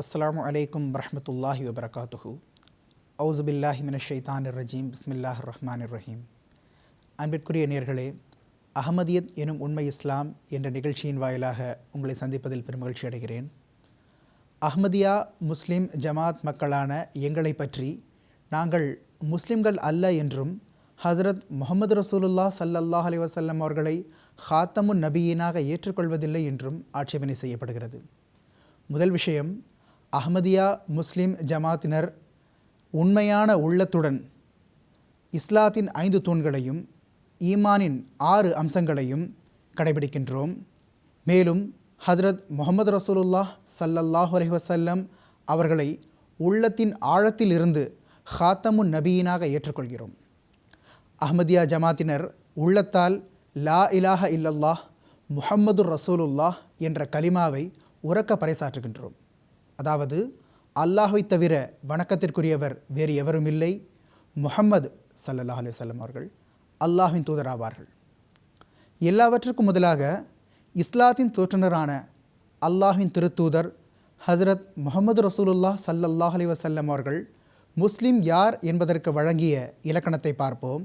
அஸ்லாம் அலைக்கும் வரமத்துல்லாஹி வபரகாத்துஹு அவுசுபில்லாஹி மின ஷைதான் ரஜீம் பிஸ்மில்லாஹ் ரஹ்மான் ரஹீம் அன்பிற்குரிய நேர்களே அகமதியத் எனும் உண்மை இஸ்லாம் என்ற நிகழ்ச்சியின் வாயிலாக உங்களை சந்திப்பதில் பெருமகிழ்ச்சி அடைகிறேன். அஹ்மதியா முஸ்லீம் ஜமாத் மக்களான எங்களை பற்றி நாங்கள் முஸ்லிம்கள் அல்ல என்றும் ஹஸ்ரத் முகமது ரசூலுல்லாஹ் சல்லல்லாஹ் அலி வசல்லம் அவர்களை ஹாத்தமுன் நபியினாக ஏற்றுக்கொள்வதில்லை என்றும் ஆட்சேபனை செய்யப்படுகிறது. முதல் விஷயம் அஹ்மதியா முஸ்லிம் ஜமாத்தினர் உண்மையான உள்ளத்துடன் இஸ்லாத்தின் ஐந்து தூண்களையும் ஈமானின் ஆறு அம்சங்களையும் கடைபிடிக்கின்றோம். மேலும் ஹதரத் முகமது ரசூலுல்லாஹ் சல்லல்லாஹ் அலைஹி அவர்களை உள்ளத்தின் ஆழத்தில் இருந்து ஹாத்தமுன் நபியினாக ஏற்றுக்கொள்கிறோம். அஹ்மதியா ஜமாத்தினர் உள்ளத்தால் லா இலாஹ இல்லல்லாஹ் முஹம்மது ரசூலுல்லாஹ் என்ற கலிமாவை உறக்க பறைசாற்றுகின்றோம். அதாவது அல்லாஹை தவிர வணக்கத்திற்குரியவர் வேறு எவரும் இல்லை. முஹம்மது சல்லல்லாஹ் அலி சொல்லம் அவர்கள் அல்லாஹின் தூதராவார்கள். எல்லாவற்றுக்கும் முதலாக இஸ்லாத்தின் தோற்றுனரான அல்லாஹின் திருத்தூதர் ஹஸ்ரத் முகமது ரசூலுல்லாஹ் சல்லல்லாஹ் அலி வசல்லம் அவர்கள் முஸ்லீம் யார் என்பதற்கு வழங்கிய இலக்கணத்தை பார்ப்போம்.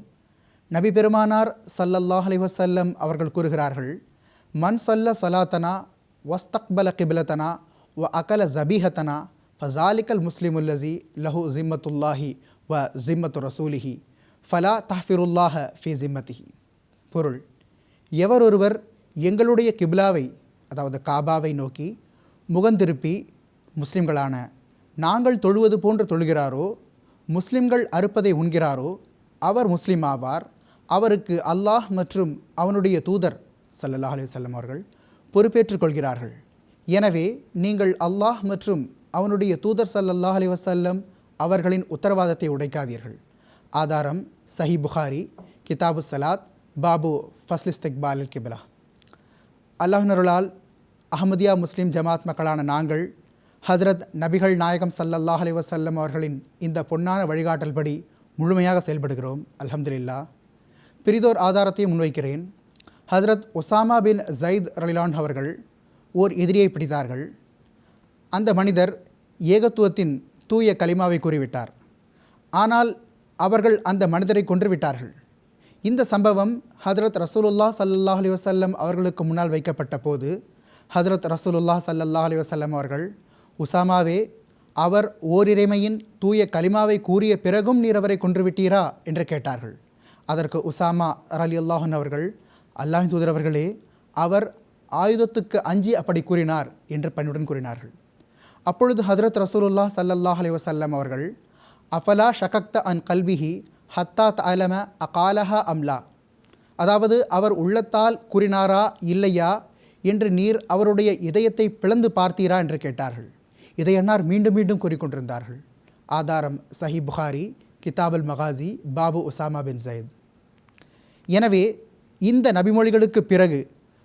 நபி பெருமானார் சல்லல்லாஹ் அலி வசல்லம் அவர்கள் கூறுகிறார்கள் மன் சல்ல சலாத்தனா வஸ்தக்பல கிபிலத்தனா? வ அகல ஜபீஹத்தனா ஃபசாலிக்கல் முஸ்லிமுல்லதி லஹு ஜிம்மத்துல்லாஹி வ ஜிம்மத்து ரசூலிஹி ஃபலா தஹ்ஃபிருல்லாஹ ஃபி ஜிம்மத்திஹி பொருள் எவர் ஒருவர் எங்களுடைய கிப்லாவை அதாவது காபாவை நோக்கி முகந்திருப்பி முஸ்லிம்களான நாங்கள் தொழுவது போன்று தொழுகிறாரோ முஸ்லிம்கள் அறுப்பதை உண்கிறாரோ அவர் முஸ்லீம் ஆவார் அவருக்கு அல்லாஹ் மற்றும் அவனுடைய தூதர் சல்லல்லாஹ் அலி வஸல்லம் அவர்கள் பொறுப்பேற்றுக் கொள்கிறார்கள். எனவே நீங்கள் அல்லாஹ் மற்றும் அவனுடைய தூதர் சல்லல்லாஹ் அலி வசல்லம் அவர்களின் உத்தரவாதத்தை உடைக்காதீர்கள். ஆதாரம் சஹி புகாரி கிதாபு சலாத் பாபு ஃபஸ்லிஸ்திக்பால் கிபிலா. அல்லாஹ்னருளால் அஹமதியா முஸ்லீம் ஜமாத் மக்களான நாங்கள் ஹஜரத் நபிகள் நாயகம் சல்லல்லாஹ் அலி வசல்லம் அவர்களின் இந்த பொன்னான வழிகாட்டல்படி முழுமையாக செயல்படுகிறோம். அல்ஹம்துலில்லா. பிரிதோர் ஆதாரத்தையும் முன்வைக்கிறேன். ஹஜரத் ஒசாமா பின் ஜயித் ரலிலான் அவர்கள் ஓர் எதிரியை பிடித்தார்கள். அந்த மனிதர் ஏகத்துவத்தின் தூய கலிமாவை கூறிவிட்டார். ஆனால் அவர்கள் அந்த மனிதரை கொன்றுவிட்டார்கள். இந்த சம்பவம் ஹதரத் ரசூலுல்லா சல்லல்லாஹ் அலி வசல்லம் அவர்களுக்கு முன்னால் வைக்கப்பட்ட போது ஹதரத் ரசூலுல்லா சல்லல்லாஹ் அலி வசல்லம் அவர்கள் உசாமாவே அவர் ஓரிறைமையின் தூய கலிமாவை கூறிய பிறகும் நீர் அவரை கொன்றுவிட்டீரா? என்று கேட்டார்கள். அதற்கு உசாமா அலி அல்லாஹன் அவர்கள் அல்லாஹின் தூதர் அவர்களே அவர் ஆயுதத்துக்கு அஞ்சி அப்படி கூறினார் என்று பணியுடன் கூறினார்கள். அப்பொழுது ஹதரத் ரசூலுல்லா சல்லல்லாஹ் அலி வசல்லம் அவர்கள் அஃபலா ஷகக்த அன் கல்விஹி ஹத்தா தலம அகாலஹா அம்லா? அதாவது அவர் உள்ளத்தால் கூறினாரா இல்லையா? என்று நீர் அவருடைய இதயத்தை பிளந்து பார்த்தீரா? என்று கேட்டார்கள். இதை அன்னார் மீண்டும் மீண்டும் கூறிக்கொண்டிருந்தார்கள் ஆதாரம் சஹி புகாரி கிதாபுல் மகாசி பாபு உசாமா பின் ஜயத் எனவே இந்த நபிமொழிகளுக்கு பிறகு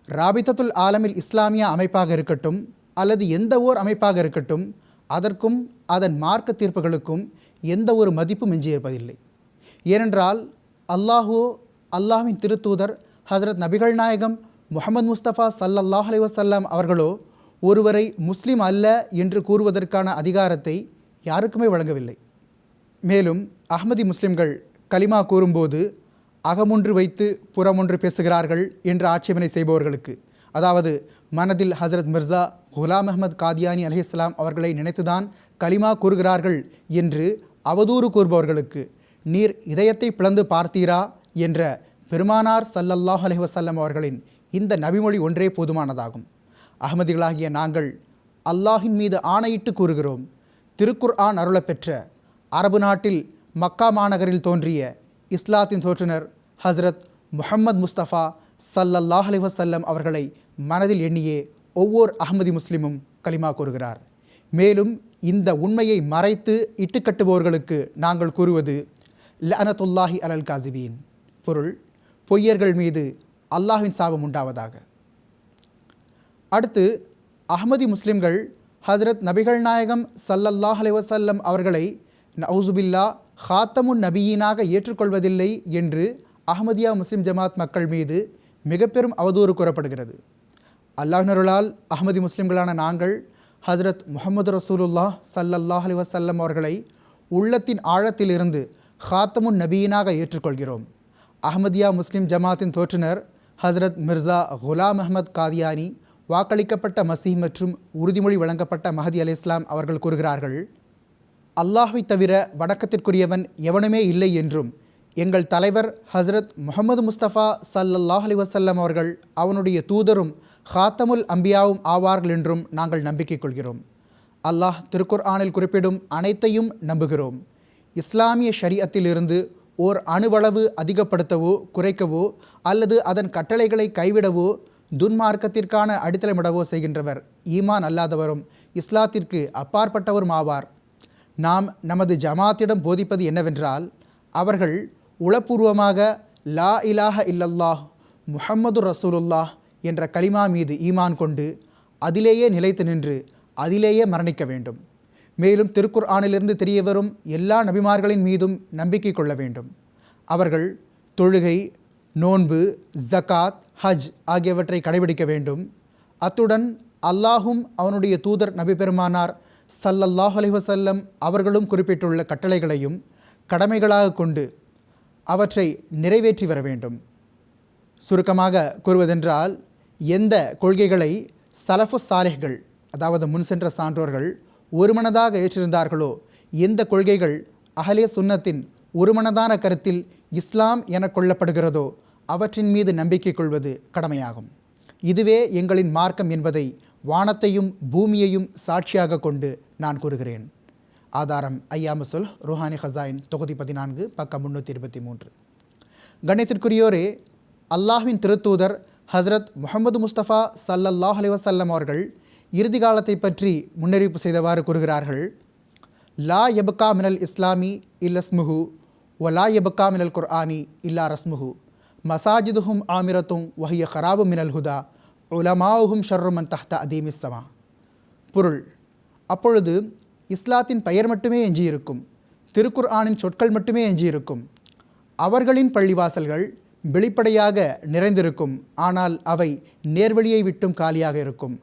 ராபித்தத்துல் ஆலமில் இஸ்லாமிய அமைப்பாக இருக்கட்டும் அல்லது எந்த ஓர் அமைப்பாக இருக்கட்டும் அதற்கும் அதன் மார்க்க தீர்ப்புகளுக்கும் எந்த ஒரு மதிப்பும் எஞ்சியிருப்பதில்லை ஏனென்றால் அல்லாஹோ அல்லாஹின் திருத்தூதர் ஹசரத் நபிகள் நாயகம் முகமது முஸ்தபா சல்லல்லாஹ் அலி வசல்லாம் அவர்களோ ஒருவரை முஸ்லீம் அல்ல என்று கூறுவதற்கான அதிகாரத்தை யாருக்குமே வழங்கவில்லை. மேலும் அஹ்மதி முஸ்லிம்கள் கலிமா கூறும்போது அகமொன்று வைத்து புறமொன்று பேசுகிறார்கள் என்று ஆட்சேபனை செய்பவர்களுக்கு. அதாவது மனதில் ஹசரத் மிர்சா குலாம் அஹமத் காதியானி அலிஹிஸ்லாம் அவர்களை நினைத்துதான் கலிமா கூறுகிறார்கள் என்று அவதூறு கூறுபவர்களுக்கு நீர் இதயத்தை பிளந்து பார்த்தீரா? என்ற பெருமானார் சல்லல்லாஹ் அலி வசல்லம் அவர்களின் இந்த நபிமொழி ஒன்றே போதுமானதாகும். அகமதிகளாகிய நாங்கள் அல்லாஹின் மீது ஆணையிட்டு கூறுகிறோம் திருக்குர் ஆன் அருளப்பெற்ற அரபு நாட்டில் மக்கா மாநகரில் தோன்றிய இஸ்லாத்தின் தோற்றுனர் ஹஸ்ரத் முஹம்மது முஸ்தபா சல்லல்லாஹ் அலி வசல்லம் அவர்களை மனதில் எண்ணியே ஒவ்வொரு அகமதி முஸ்லிமும் கலிமா கூறுகிறார். மேலும் இந்த உண்மையை மறைத்து இட்டுக்கட்டுபவர்களுக்கு நாங்கள் கூறுவது லனத்துல்லாஹி அலல் காசிபீன். பொருள் பொய்யர்கள் மீது அல்லாஹின் சாபம் உண்டாவதாக. அடுத்து அகமதி முஸ்லிம்கள் ஹஜரத் நபிகள் நாயகம் சல்லல்லாஹ் அலிவசல்லம் அவர்களை நவுசுபில்லா ஹாத்தமுன் நபியீனாக ஏற்றுக்கொள்வதில்லை என்று அஹமதியா முஸ்லிம் ஜமாத் மக்கள் மீது மிக பெரும் அவதூறு கூறப்படுகிறது. அல்லாஹ்னருளால் அஹமதி முஸ்லிம்களான நாங்கள் ஹசரத் முகமது ரசூலுல்லாஹ் சல்லல்லாஹ் அலி வசல்லம் அவர்களை உள்ளத்தின் ஆழத்திலிருந்து ஹாத்தமுன் நபியினாக ஏற்றுக்கொள்கிறோம். அஹமதியா முஸ்லிம் ஜமாத்தின் தோற்றுனர் ஹசரத் மிர்சா குலாம் அஹமத் காதியானி வாக்களிக்கப்பட்ட மசீஹ் மற்றும் உறுதிமொழி வழங்கப்பட்ட மஹதி அலி இஸ்லாம் அவர்கள் கூறுகிறார்கள் அல்லாஹை தவிர வணக்கத்திற்குரியவன் எவனுமே இல்லை என்றும் எங்கள் தலைவர் ஹசரத் முகமது முஸ்தபா சல்லல்லாஹ் அலி வசல்லம் அவர்கள் அவனுடைய தூதரும் ஹாத்தமுல் அம்பியாவும் ஆவார்கள் என்றும் நாங்கள் நம்பிக்கை கொள்கிறோம். அல்லாஹ் திருக்குர் ஆனில் குறிப்பிடும் அனைத்தையும் நம்புகிறோம். இஸ்லாமிய ஷரியத்திலிருந்து ஓர் அணுவளவு அதிகப்படுத்தவோ குறைக்கவோ அல்லது அதன் கட்டளைகளை கைவிடவோ துன்மார்க்கத்திற்கான அடித்தளமிடவோ செய்கின்றவர் ஈமான் அல்லாதவரும் இஸ்லாத்திற்கு அப்பாற்பட்டவரும் ஆவார். நாம் நமது ஜமாத்திடம் போதிப்பது என்னவென்றால் அவர்கள் உளப்பூர்வமாக லா இலாஹ இல்லல்லாஹ் முஹம்மது ரசூலுல்லாஹ் என்ற கலிமா மீது ஈமான் கொண்டு அதிலேயே நிலைத்து நின்று அதிலேயே மரணிக்க வேண்டும். மேலும் திருக்குர் ஆனிலிருந்து தெரிய வரும் எல்லா நபிமார்களின் மீதும் நம்பிக்கை கொள்ள வேண்டும். அவர்கள் தொழுகை நோன்பு ஜக்காத் ஹஜ் ஆகியவற்றை கடைபிடிக்க வேண்டும். அத்துடன் அல்லாஹும் அவனுடைய தூதர் நபி பெருமானார் சல்லல்லாஹ் அலிவசல்லம் அவர்களும் குறிப்பிட்டுள்ள கட்டளைகளையும் கடமைகளாக கொண்டு அவற்றை நிறைவேற்றி வர வேண்டும். சுருக்கமாக கூறுவதென்றால் எந்த கொள்கைகளை சலஃபு சாலைகள் அதாவது முன் சென்ற சான்றோர்கள் ஒருமனதாக ஏற்றிருந்தார்களோ எந்த கொள்கைகள் அகலே சுன்னத்தின் ஒருமனதான கருத்தில் இஸ்லாம் என கொள்ளப்படுகிறதோ அவற்றின் மீது நம்பிக்கை கொள்வது கடமையாகும். இதுவே எங்களின் மார்க்கம் என்பதை வானத்தையும் பூமியையும் சாட்சியாக கொண்டு நான் கூறுகிறேன். ஆதாரம் ஐயாமசுல் ருஹானி ஹசாயின் தொகுதி பதினான்கு பக்கம் முன்னூற்றி இருபத்தி மூன்று. கணித்திற்குரியோரே அல்லாஹ்வின் திருத்தூதர் ஹஸ்ரத் முகமது முஸ்தபா சல்லல்லாஹ் அலி வசல்லம் அவர்கள் இறுதி காலத்தை பற்றி முன்னறிவிப்பு செய்தவாறு கூறுகிறார்கள் லா எபுகா மினல் இஸ்லாமி இல்லஸ்முஹு ஒ லா எபுகா மினல் குர்ஆனி இல்லா ரஸ்முஹு. மசாஜிதுஹும் ஆமிரத்தும் வஹிய ஹராபு மினல் ஹுதா உலமாவுஹும் ஷர்ருமன் தஹ்த அதீமிஸ்ஸமா பொருள் அப்பொழுது இஸ்லாத்தின் பெயர் மட்டுமே எஞ்சியிருக்கும். திருக்குர் ஆனின் சொற்கள் மட்டுமே எஞ்சியிருக்கும். அவர்களின் பள்ளிவாசல்கள் வெளிப்படையாக நிறைந்திருக்கும். ஆனால் அவை நேர்வழியை விட்டும் காலியாக இருக்கும்.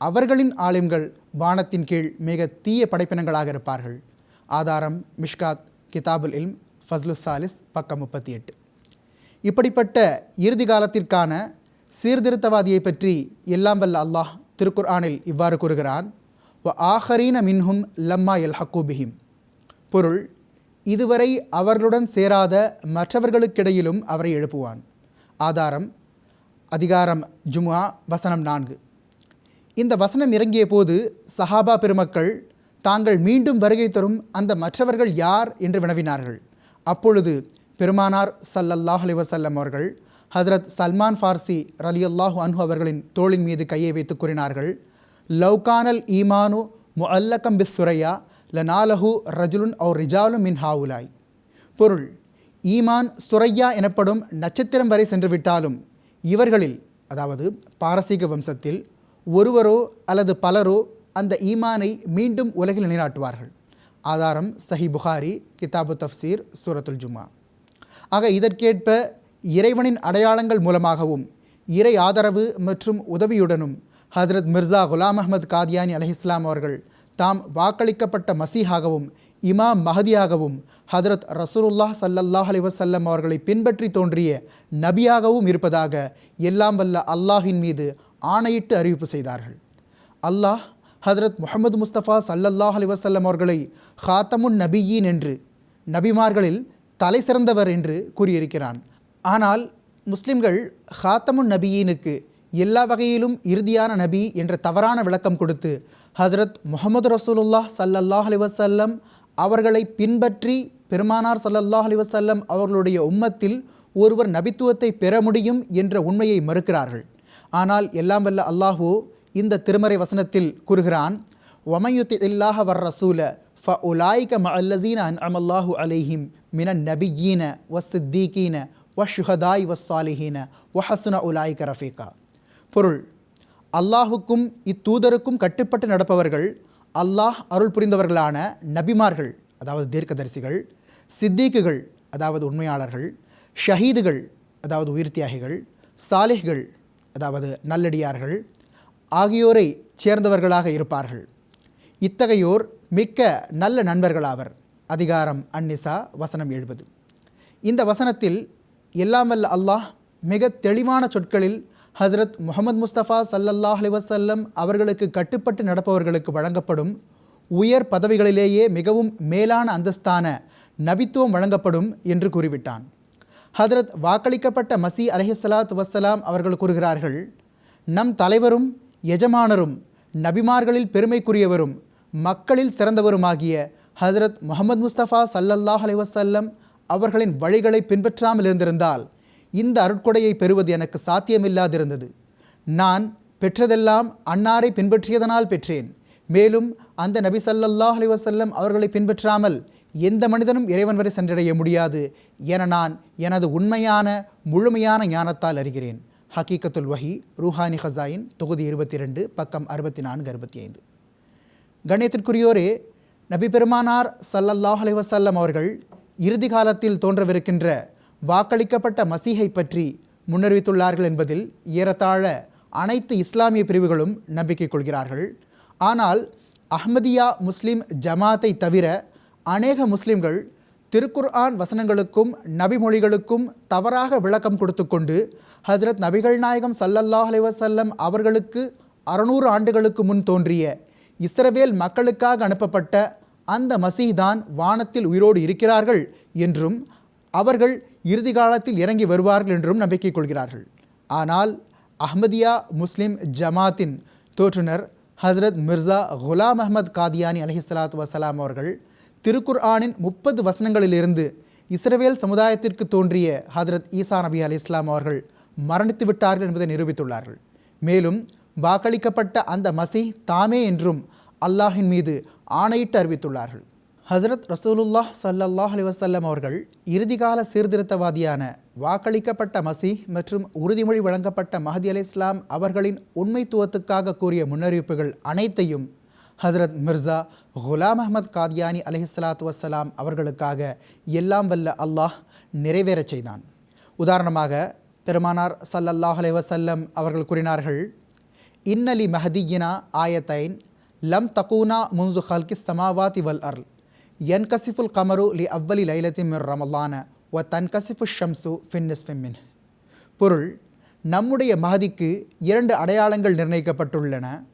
அவர்களின் ஆலிம்கள் வானத்தின் கீழ் மிக தீய படைப்பினங்களாக இருப்பார்கள். ஆதாரம் மிஷ்காத் கிதாபுல் இல்ம் ஃபஸ்லு சாலிஸ் பக்கம் முப்பத்தி எட்டு இப்படிப்பட்ட இறுதி காலத்திற்கான சீர்திருத்தவாதியை பற்றி எல்லாம் வல்ல அல்லாஹ் திருக்குர் ஆனில் இவ்வாறு கூறுகிறான். வ ஆஹரீன மின்ஹும் லம்மா எல் ஹக்கூபிஹிம் பொருள் இதுவரை அவர்களுடன் சேராத மற்றவர்களுக்கிடையிலும் அவரை எழுப்புவான். ஆதாரம் அதிகாரம் ஜுமா வசனம் நான்கு. இந்த வசனம் இறங்கிய போது சஹாபா பெருமக்கள் தாங்கள் மீண்டும் வருகை தரும் அந்த மற்றவர்கள் யார் என்று வினவினார்கள். அப்பொழுது பெருமானார் சல்லல்லாஹ் அலி வசல்லம் அவர்கள் ஹதரத் சல்மான் ஃபார்சி ரலியல்லாஹு அன்ஹு அவர்களின் தோளின் மீது கையை வைத்து கூறினார்கள் லவ்கானல் ஈமானு முஅல்லக்கம் பிஸ் சுரையா லனாலஹு ரஜுலுன் ஓ ரிஜாலு மின் ஹாவுலாய். பொருள் ஈமான் சுரையா எனப்படும் நட்சத்திரம் வரை சென்று விட்டாலும் இவர்களில் அதாவது பாரசீக வம்சத்தில் ஒருவரோ அல்லது பலரோ அந்த ஈமானை மீண்டும் உலகில் நிலைநாட்டுவார்கள். ஆதாரம் சஹி புகாரி கிதாபு தஃப்சீர் சூரத்துல் ஜுமா ஆக இதற்கேற்ப இறைவனின் அடையாளங்கள் மூலமாகவும் இறை ஆதரவு மற்றும் உதவியுடனும் ஹஜரத் மிர்சா குலாம் அஹமத் காதியானி அலஹிஸ்லாம் அவர்கள் தாம் வாக்களிக்கப்பட்ட மசீஹாகவும் இமாம் மஹதியாகவும் ஹதரத் ரசூலுல்லாஹ் சல்லல்லாஹ் அலி வசல்லம் அவர்களை பின்பற்றி தோன்றிய நபியாகவும் இருப்பதாக எல்லாம் வல்ல அல்லாஹின் மீது ஆணையிட்டு அறிவிப்பு செய்தார்கள். அல்லாஹ் ஹதரத் முகமது முஸ்தபா சல்லல்லாஹ் அலி வசல்லம் அவர்களை ஹாத்தமுன் நபியீன் என்று நபிமார்களில் தலை சிறந்தவர் என்று கூறியிருக்கிறான். ஆனால் முஸ்லிம்கள் ஹாத்தமுன் நபியீனுக்கு எல்லா வகையிலும் இறுதியான நபி என்ற தவறான விளக்கம் கொடுத்து ஹசரத் முகமது ரசூலுல்லாஹ் சல்லல்லாஹ் அலி வசல்லம் அவர்களை பின்பற்றி பெருமானார் சல்லல்லாஹ் அலி வசல்லம் அவர்களுடைய உம்மத்தில் ஒருவர் நபித்துவத்தை பெற முடியும் என்ற உண்மையை மறுக்கிறார்கள். ஆனால் எல்லாம் வல்ல அல்லாஹூ இந்த திருமறை வசனத்தில் கூறுகிறான் ஒமையுத்தி இல்லாஹ வர் ரசூல ஃப உலாய்க மல்லதீன அன் அமல்லாஹு அலைஹிம் மினன் நபியீன வ சித்தீகீன வ ஷுஹதாய் வ சாலிஹீன வ ஹசுன உலாய்க ரஃபீகா. பொருள். அல்லாஹுக்கும் இத்தூதருக்கும் கட்டுப்பட்டு நடப்பவர்கள் அல்லாஹ் அருள் புரிந்தவர்களான நபிமார்கள் அதாவது தீர்க்கதரிசிகள் சித்தீக்குகள் அதாவது உண்மையாளர்கள் ஷஹீதுகள் அதாவது உயிர்த்தியாகிகள் சாலிஹ்கள் அதாவது நல்லடியார்கள் ஆகியோரை சேர்ந்தவர்களாக இருப்பார்கள். இத்தகையோர் மிக்க நல்ல நண்பர்களாவர். அதிகாரம் அந்நிசா வசனம் எழுபது. இந்த வசனத்தில் எல்லாம் அல்லாஹ் மிக தெளிவான சொற்களில் ஹசரத் முகமது முஸ்தபா சல்லல்லாஹ் அலி வசல்லம் அவர்களுக்கு கட்டுப்பட்டு நடப்பவர்களுக்கு வழங்கப்படும் உயர் பதவிகளிலேயே மிகவும் மேலான அந்தஸ்தான நபித்துவம் வழங்கப்படும் என்று கூறிவிட்டான். ஹதரத் வாக்களிக்கப்பட்ட மசி அலஹிசலாத் வசலாம் அவர்கள் கூறுகிறார்கள் நம் தலைவரும் எஜமானரும் நபிமார்களில் பெருமைக்குரியவரும் மக்களில் சிறந்தவருமாகிய ஹசரத் முகமது முஸ்தபா சல்லல்லாஹ் அலி வசல்லம் அவர்களின் வழிகளை பின்பற்றாமல் இருந்திருந்தால் இந்த அருட்கொடையை பெறுவது எனக்கு சாத்தியமில்லாதிருந்தது. நான் பெற்றதெல்லாம் அன்னாரை பின்பற்றியதனால் பெற்றேன். மேலும் அந்த நபி சல்லல்லாஹ் அலிவசல்லம் அவர்களை பின்பற்றாமல் எந்த மனிதனும் இறைவன் வரை சென்றடைய முடியாது என நான் எனது உண்மையான முழுமையான ஞானத்தால் அறிகிறேன். ஹக்கீக்கத்துல் வஹி ரூஹானி ஹசாயின் தொகுதி இருபத்தி ரெண்டு பக்கம் அறுபத்தி நான்கு அறுபத்தி ஐந்து கண்ணியத்திற்குரியோரே நபி பெருமானார் சல்லல்லாஹ் அலிவசல்லம் அவர்கள் இறுதி காலத்தில் தோன்றவிருக்கின்ற வாக்களிக்கப்பட்ட மசீகை பற்றி முன்னறிவித்துள்ளார்கள் என்பதில் ஏறத்தாழ அனைத்து இஸ்லாமிய பிரிவுகளும் நம்பிக்கை கொள்கிறார்கள். ஆனால் அஹ்மதியா முஸ்லிம் ஜமாத்தை தவிர அநேக முஸ்லிம்கள் திருக்குர்ஆன் வசனங்களுக்கும் நபிமொழிகளுக்கும் தவறாக விளக்கம் கொடுத்து கொண்டு ஹசரத் நபிகள் நாயகம் சல்லல்லாஹ் அலைவசல்லம் அவர்களுக்கு அறுநூறு ஆண்டுகளுக்கு முன் தோன்றிய இஸ்ரவேல் மக்களுக்காக அனுப்பப்பட்ட அந்த மசீதான் வானத்தில் உயிரோடு இருக்கிறார்கள் என்றும் அவர்கள் இறுதி காலத்தில் இறங்கி வருவார்கள் என்றும் நம்பிக்கை கொள்கிறார்கள். ஆனால் அஹ்மதியா முஸ்லிம் ஜமாத்தின் தோற்றுனர் ஹசரத் மிர்சா குலாம் அஹமத் காதியானி அலஹிஸ்லாத் வசலாம் அவர்கள் திருக்குர் ஆனின் முப்பது வசனங்களிலிருந்து இஸ்ரவேல் சமுதாயத்திற்கு தோன்றிய ஹதரத் ஈசா நபி அலி இஸ்லாம் அவர்கள் மரணித்து விட்டார்கள் என்பதை நிரூபித்துள்ளார்கள். மேலும் வாக்களிக்கப்பட்ட அந்த மசி தாமே என்றும் அல்லாஹின் மீது ஆணையிட்டு அறிவித்துள்ளார்கள். ஹசரத் ரசூலுல்லாஹ் சல்லல்லாஹ் அலிவசல்லம் அவர்கள் இறுதிகால சீர்திருத்தவாதியான வாக்களிக்கப்பட்ட மசீஹ் மற்றும் உறுதிமொழி வழங்கப்பட்ட மஹதி அலி இஸ்லாம் அவர்களின் உண்மைத்துவத்துக்காக கூறிய முன்னறிவிப்புகள் அனைத்தையும் ஹசரத் மிர்சா குலாம் அஹமத் காதியானி அலிஹலாத்து வசலாம் அவர்களுக்காக எல்லாம் வல்ல அல்லாஹ் நிறைவேறச் செய்தான். உதாரணமாக பெருமானார் சல்லல்லாஹ் அலை வசல்லம் அவர்கள் கூறினார்கள் இன்னலி மஹதியினா ஆயத்தைன் லம் தகூனா முந்து ஹல்கி சமாவாதி வல் அர்ல். என்கசிஃபுல் கமரு லி அவ்வலி லைலத்தி மிர் ரமல்லான ஒ தன்கசிஃபு ஷம்சு ஃபின்னிஸ் பொருள் நம்முடைய மகதிக்கு இரண்டு அடையாளங்கள் நிர்ணயிக்கப்பட்டுள்ளன.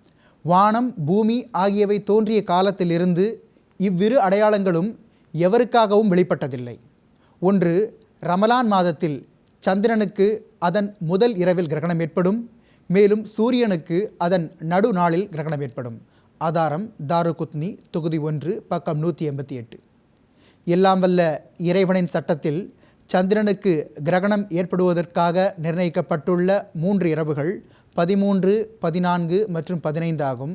வானம் பூமி ஆகியவை தோன்றிய காலத்திலிருந்து இவ்விரு அடையாளங்களும் எவருக்காகவும் வெளிப்பட்டதில்லை. ஒன்று ரமலான் மாதத்தில் சந்திரனுக்கு அதன் முதல் இரவில் கிரகணம் ஏற்படும் மேலும் சூரியனுக்கு அதன் நடு நாளில் கிரகணம் ஏற்படும். ஆதாரம் தாருகுத்னி தொகுதி ஒன்று பக்கம் நூற்றி எண்பத்தி எட்டு எல்லாம் வல்ல இறைவனின் சட்டத்தில் சந்திரனுக்கு கிரகணம் ஏற்படுவதற்காக நிர்ணயிக்கப்பட்டுள்ள மூன்று இரவுகள் பதிமூன்று பதினான்கு மற்றும் பதினைந்து ஆகும்.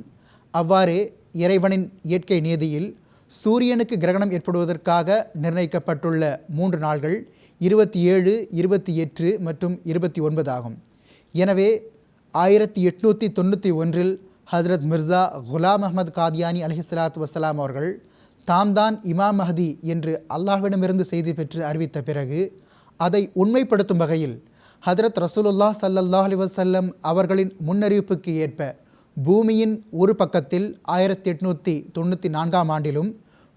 அவ்வாறே இறைவனின் இயற்கை நீதியில் சூரியனுக்கு கிரகணம் ஏற்படுவதற்காக நிர்ணயிக்கப்பட்டுள்ள மூன்று நாள்கள் இருபத்தி ஏழு இருபத்தி எட்டு மற்றும் இருபத்தி ஒன்பது ஆகும். எனவே ஆயிரத்தி எட்நூற்றி தொண்ணூற்றி ஒன்றில் ஹசரத் மிர்சா குலாம் அஹமது காதியானி அலஹிஸ்லாத் வசலாம் அவர்கள் தாம் தான் இமாம் மஹதி என்று அல்லாஹ்விடமிருந்து செய்தி பெற்று அறிவித்த பிறகு அதை உண்மைப்படுத்தும் வகையில் ஹதரத் ரசூலுல்லா சல்லல்லாஹ் அலி வசல்லம் அவர்களின் முன்னறிவிப்புக்கு ஏற்ப பூமியின் ஒரு பக்கத்தில் ஆயிரத்தி எட்நூற்றி தொண்ணூற்றி நான்காம் ஆண்டிலும்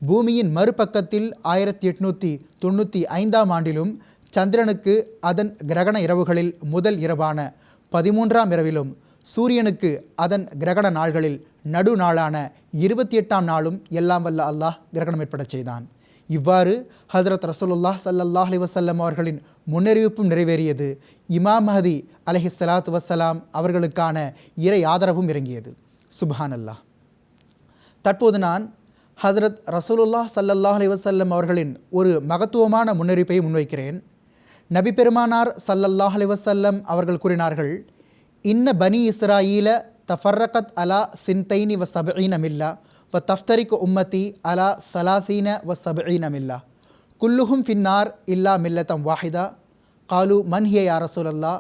பூமியின் மறுபக்கத்தில் ஆயிரத்தி எட்நூற்றி தொண்ணூற்றி ஐந்தாம் ஆண்டிலும் சந்திரனுக்கு அதன் கிரகண இரவுகளில் முதல் இரவான பதிமூன்றாம் இரவிலும் சூரியனுக்கு அதன் கிரகண நாள்களில் நடு நாளான இருபத்தி எட்டாம் நாளும் எல்லாம் வல்ல அல்லாஹ் கிரகணம் ஏற்படச் செய்தான். இவ்வாறு ஹதரத் ரசூலுல்லாஹ் சல்லல்லாஹ் அலி வசல்லம் அவர்களின் முன்னறிவிப்பும் நிறைவேறியது. இமாம் மஹதி அலஹி சலாத்து வசலாம் அவர்களுக்கான இறை ஆதரவும் இறங்கியது. சுபான் அல்லாஹ் தற்போது நான் ஹசரத் ரசூலுல்லாஹ் சல்லல்லாஹ் அலி வசல்லம் அவர்களின் ஒரு மகத்துவமான முன்னறிப்பை முன்வைக்கிறேன். நபி பெருமானார் சல்லல்லாஹ் அலி வசல்லம் அவர்கள் கூறினார்கள் இன்ன பனி இஸ்ராயீல தஃபர்ரகத் அலா சின்தைனி வ சபீன மில்லா வ தஃப்தரிக் உம்மத்தி அலா சலாசீன வ சபீன மில்லா குல்லுஹும் ஃபின்னார் இல்லா மில்லத்தம் வாஹிதா காலு மன்ஹிய யா ரசூலல்லா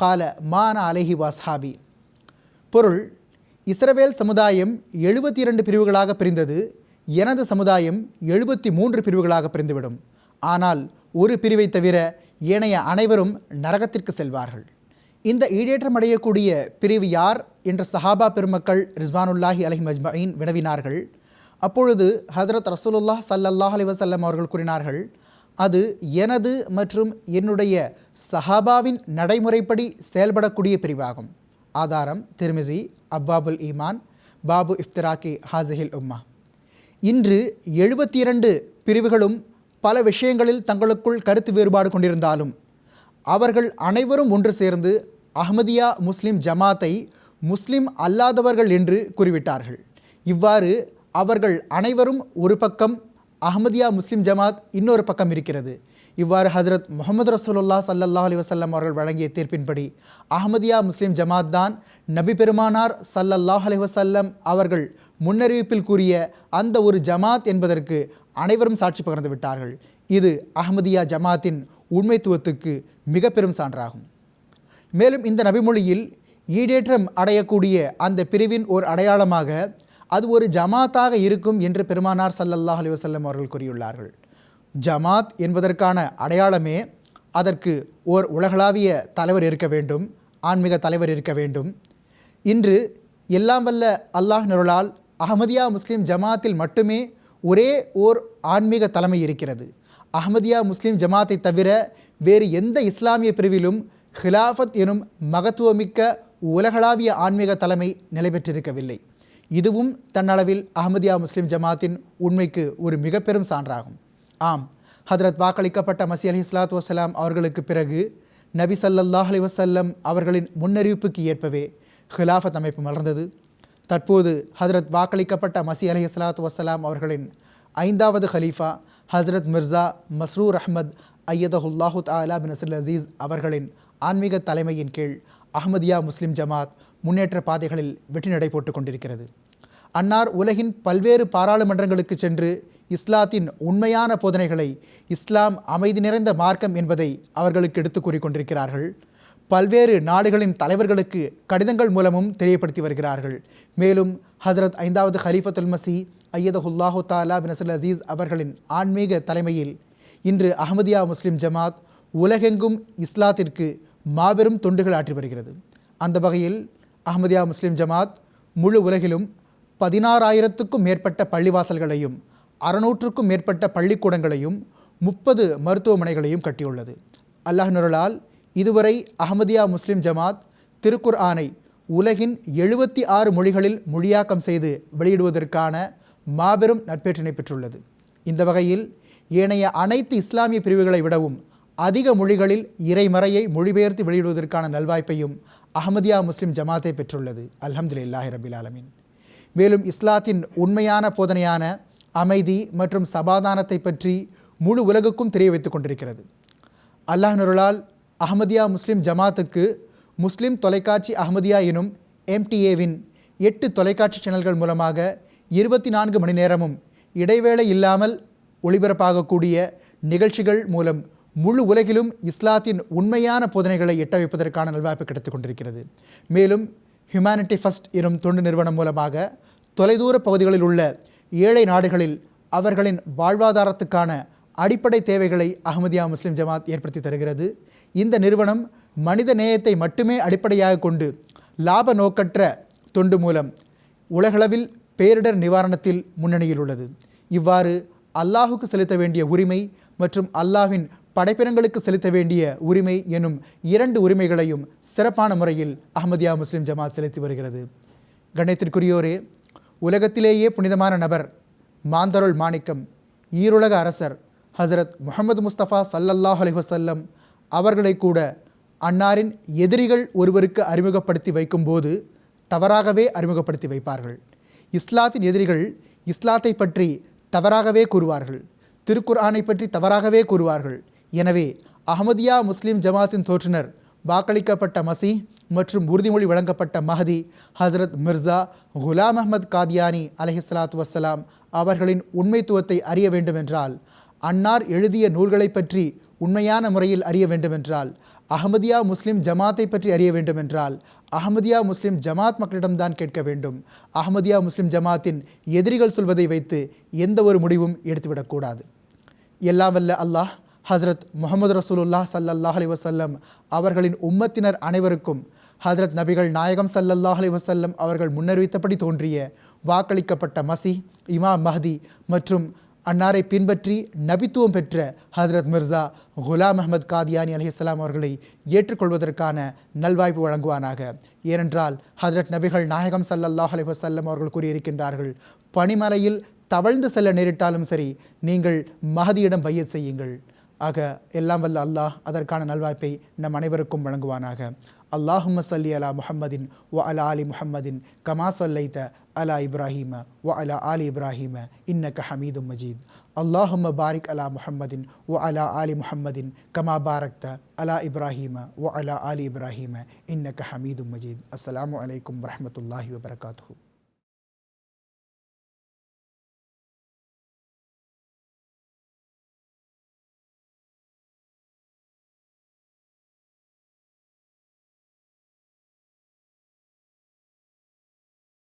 கால மான அலஹி வாஸ்ஹாபி பொருள் இஸ்ரவேல் சமுதாயம் எழுபத்தி இரண்டு பிரிவுகளாக பிரிந்தது எனது சமுதாயம் எழுபத்தி மூன்று பிரிவுகளாக பிரிந்துவிடும். ஆனால் ஒரு பிரிவை தவிர ஏனைய அனைவரும் நரகத்திற்கு செல்வார்கள். இந்த ஈடேற்றம் அடையக்கூடிய பிரிவு யார் என்ற சஹாபா பெருமக்கள் ரிஸ்வானுல்லாஹி அலஹி மஜ்மயின் வினவினார்கள். அப்பொழுது ஹதரத் ரசூலுல்லாஹ் சல்லல்லாஹ் அலி வசல்லம் அவர்கள் கூறினார்கள் அது எனது மற்றும் என்னுடைய சஹாபாவின் நடைமுறைப்படி செயல்படக்கூடிய பிரிவாகும். ஆதாரம் திருமிதி அவ்வாபுல் ஈமான் பாபு இஃப்திராக்கி ஹாசிஹில் உம்மா. இன்று எழுபத்தி இரண்டு பிரிவுகளும் பல விஷயங்களில் தங்களுக்குள் கருத்து வேறுபாடு கொண்டிருந்தாலும் அவர்கள் அனைவரும் ஒன்று சேர்ந்து அஹ்மதியா முஸ்லிம் ஜமாத்தை முஸ்லிம் அல்லாதவர்கள் என்று கூறிவிட்டார்கள். இவ்வாறு அவர்கள் அனைவரும் ஒரு பக்கம் அஹமதியா முஸ்லிம் ஜமாத் இன்னொரு பக்கம் இருக்கிறது. இவ்வாறு ஹஜரத் முகமது ரசூலுல்லா சல்லல்லாஹ் அலி வசல்லம் அவர்கள் வழங்கிய தீர்ப்பின்படி அஹமதியா முஸ்லிம் ஜமாத் தான் நபி பெருமானார் சல்லல்லாஹ் அலி வசல்லம் அவர்கள் முன்னறிவிப்பில் கூறிய அந்த ஒரு ஜமாத் என்பதற்கு அனைவரும் சாட்சி பகிர்ந்து விட்டார்கள். இது அஹமதியா ஜமாத்தின் உண்மைத்துவத்துக்கு மிக பெரும் சான்றாகும். மேலும் இந்த நபிமொழியில் ஈடேற்றம் அடையக்கூடிய அந்த பிரிவின் ஒரு அடையாளமாக அது ஒரு ஜமாத்தாக இருக்கும் என்று பெருமானார் சல்லல்லாஹ் அலிவசல்லம் அவர்கள் கூறியுள்ளார்கள். ஜமாத் என்பதற்கான அடையாளமே அதற்கு ஓர் உலகளாவிய தலைவர் இருக்க வேண்டும் ஆன்மீக தலைவர் இருக்க வேண்டும். இன்று எல்லாம் வல்ல அல்லாஹ் நிருளால் அகமதியா முஸ்லீம் ஜமாத்தில் மட்டுமே ஒரே ஓர் ஆன்மீக தலைமை இருக்கிறது. அஹமதியா முஸ்லீம் ஜமாத்தை தவிர வேறு எந்த இஸ்லாமிய பிரிவிலும் ஹிலாஃபத் எனும் மகத்துவமிக்க உலகளாவிய ஆன்மீக தலைமை நிலை பெற்றிருக்கவில்லை இதுவும் தன்னளவில் அஹமதியா முஸ்லீம் ஜமாத்தின் உண்மைக்கு ஒரு மிக பெரும் சான்றாகும். ஆம் ஹதரத் வாக்களிக்கப்பட்ட மசி அலி இஸ்லாத்து வசலாம் அவர்களுக்கு பிறகு நபி சல்லல்லாஹ் அலி வசல்லம் அவர்களின் முன்னறிவிப்புக்கு ஏற்பவே ஹிலாஃபத் அமைப்பு மலர்ந்தது. தற்போது ஹதரத் வாக்களிக்கப்பட்ட மசி அலி இஸ்லாத் வசலாம் அவர்களின் ஐந்தாவது ஹலீஃபா ஹசரத் மிர்சா மஸ்ரூர் அஹ்மத் ஐயதஹுல்லாஹு தாலா பின் அசல் அசீஸ் அவர்களின் ஆன்மீக தலைமையின் கீழ் அஹமதியா முஸ்லிம் ஜமாத் முன்னேற்ற பாதைகளில் வெற்றி நடை போட்டு கொண்டிருக்கிறது. அன்னார் உலகின் பல்வேறு பாராளுமன்றங்களுக்கு சென்று இஸ்லாத்தின் உண்மையான போதனைகளை இஸ்லாம் அமைதி நிறைந்த மார்க்கம் என்பதை அவர்களுக்கு எடுத்து கூறிக்கொண்டிருக்கிறார்கள் பல்வேறு நாடுகளின் தலைவர்களுக்கு கடிதங்கள் மூலமும் தெரியப்படுத்தி வருகிறார்கள். மேலும் ஹசரத் ஐந்தாவது ஹலீஃபத்துல் மசி ஐயதஹுல்லாஹு தாலா பினசல் அசீஸ் அவர்களின் ஆன்மீக தலைமையில் இன்று அஹமதியா முஸ்லிம் ஜமாத் உலகெங்கும் இஸ்லாத்திற்கு மாபெரும் தொண்டுகள் ஆற்றி வருகிறது. அந்த வகையில் அஹமதியா முஸ்லிம் ஜமாத் முழு உலகிலும் பதினாறாயிரத்துக்கும் மேற்பட்ட பள்ளிவாசல்களையும் அறுநூற்றுக்கும் மேற்பட்ட பள்ளிக்கூடங்களையும் முப்பது மருத்துவமனைகளையும் கட்டியுள்ளது. அல்லாஹ் நுரலால் இதுவரை அஹமதியா முஸ்லிம் ஜமாத் திருக்குர் ஆனை உலகின் எழுபத்தி ஆறு மொழிகளில் மொழியாக்கம் செய்து வெளியிடுவதற்கான மாபெரும் நட்பேற்றினை பெற்றுள்ளது. இந்த வகையில் ஏனைய அனைத்து இஸ்லாமிய பிரிவுகளை விடவும் அதிக மொழிகளில் இறைமறையை மொழிபெயர்த்து வெளியிடுவதற்கான நல்வாய்ப்பையும் அஹமதியா முஸ்லிம் ஜமாத்தை பெற்றுள்ளது. அல்ஹம்துலில்லாஹி ரபில் ஆலமின். மேலும் இஸ்லாத்தின் உண்மையான போதனையான அமைதி மற்றும் சமாதானத்தை பற்றி முழு உலகுக்கும் தெரிய வைத்துக் கொண்டிருக்கிறது. அல்லாஹ் நருளால் அஹமதியா முஸ்லிம் ஜமாத்துக்கு முஸ்லிம் தொலைக்காட்சி அஹமதியா எனும் எம்டிஏவின் எட்டு தொலைக்காட்சி சேனல்கள் மூலமாக இருபத்தி நான்கு மணி நேரமும் இடைவேளை இல்லாமல் ஒளிபரப்பாகக்கூடிய நிகழ்ச்சிகள் மூலம் முழு உலகிலும் இஸ்லாத்தின் உண்மையான போதனைகளை எட்ட வைப்பதற்கான நல்வாய்ப்பு கிடைத்துக் கொண்டிருக்கிறது. மேலும் ஹியூமனிட்டி ஃபஸ்ட் எனும் தொண்டு நிறுவனம் மூலமாக தொலைதூர பகுதிகளில் உள்ள ஏழை நாடுகளில் அவர்களின் வாழ்வாதாரத்துக்கான அடிப்படை தேவைகளை அகமதியா முஸ்லிம் ஜமாத் ஏற்படுத்தி தருகிறது. இந்த நிறுவனம் மனித நேயத்தை மட்டுமே அடிப்படையாக கொண்டு லாப நோக்கற்ற தொண்டு மூலம் உலகளவில் பேரிடர் நிவாரணத்தில் முன்னணியில் உள்ளது. இவ்வாறு அல்லாஹுக்கு செலுத்த வேண்டிய உரிமை மற்றும் அல்லாஹின் படைப்பினங்களுக்கு செலுத்த வேண்டிய உரிமை எனும் இரண்டு உரிமைகளையும் சிறப்பான முறையில் அஹமதியா முஸ்லிம் ஜமாத் செலுத்தி வருகிறது. கணேத்திற்குரியோரே உலகத்திலேயே புனிதமான நபர் மாந்தருள் மாணிக்கம் ஈருலக அரசர் ஹசரத் முகமது முஸ்தபா சல்லல்லாஹ் அலி வசல்லம் அவர்களை கூட அன்னாரின் எதிரிகள் ஒருவருக்கு அறிமுகப்படுத்தி வைக்கும்போது தவறாகவே அறிமுகப்படுத்தி வைப்பார்கள். இஸ்லாத்தின் எதிரிகள் இஸ்லாத்தை பற்றி தவறாகவே கூறுவார்கள். திருக்குர்ஆனை பற்றி தவறாகவே கூறுவார்கள். எனவே அஹமதியா முஸ்லீம் ஜமாத்தின் தோற்றுனர் வாக்களிக்கப்பட்ட மசி மற்றும் உறுதிமொழி வழங்கப்பட்ட மஹதி ஹசரத் மிர்சா குலாம் அஹமத் காதியானி அலஹிஸ்லாத் வசலாம் அவர்களின் உண்மைத்துவத்தை அறிய வேண்டுமென்றால் அன்னார் எழுதிய நூல்களை பற்றி உண்மையான முறையில் அறிய வேண்டுமென்றால் அகமதியா முஸ்லிம் ஜமாத்தை பற்றி அறிய வேண்டும் என்றால் அகமதியா முஸ்லிம் ஜமாத் மக்களிடம்தான் கேட்க வேண்டும். அகமதியா முஸ்லிம் ஜமாத்தின் எதிரிகள் சொல்வதை வைத்து எந்த ஒரு முடிவும் எடுத்துவிடக்கூடாது. எல்லாம் வல்ல அல்லாஹ் ஹசரத் முகமது ரசூலுல்லா சல்லல்லாஹ் அலி வசல்லம் அவர்களின் உம்மத்தினர் அனைவருக்கும் ஹஜரத் நபிகள் நாயகம் சல்லல்லாஹ் அலி வசல்லம் அவர்கள் முன்னறிவித்தபடி தோன்றிய வாக்களிக்கப்பட்ட மசி இமாம் மஹதி மற்றும் அன்னாரை பின்பற்றி நபித்துவம் பெற்ற ஹஜரத் மிர்சா குலாம் அஹமத் காதியானி அலிஹலாம் அவர்களை ஏற்றுக்கொள்வதற்கான நல்வாய்ப்பு வழங்குவானாக. ஏனென்றால் ஹஜரத் நபிகள் நாயகம் சல்லல்லாஹ் அலி வசல்லம் அவர்கள் கூறியிருக்கின்றார்கள் பனிமலையில் தவழ்ந்து செல்ல நேரிட்டாலும் சரி நீங்கள் மகதியிடம் பைய செய்யுங்கள். ஆக எல்லாம் வல்ல அல்லாஹ் அதற்கான நல்வாய்ப்பை நம் அனைவருக்கும் வழங்குவானாக. அல்லாஹும் சல்லி அலா முஹம்மதின் ஒ அலா அலி முஹம்மதின் கமா சொல்லைத்த அலா இப்ராஹீம வ அலா ஆலி இப்ராஹீம இன்னக்க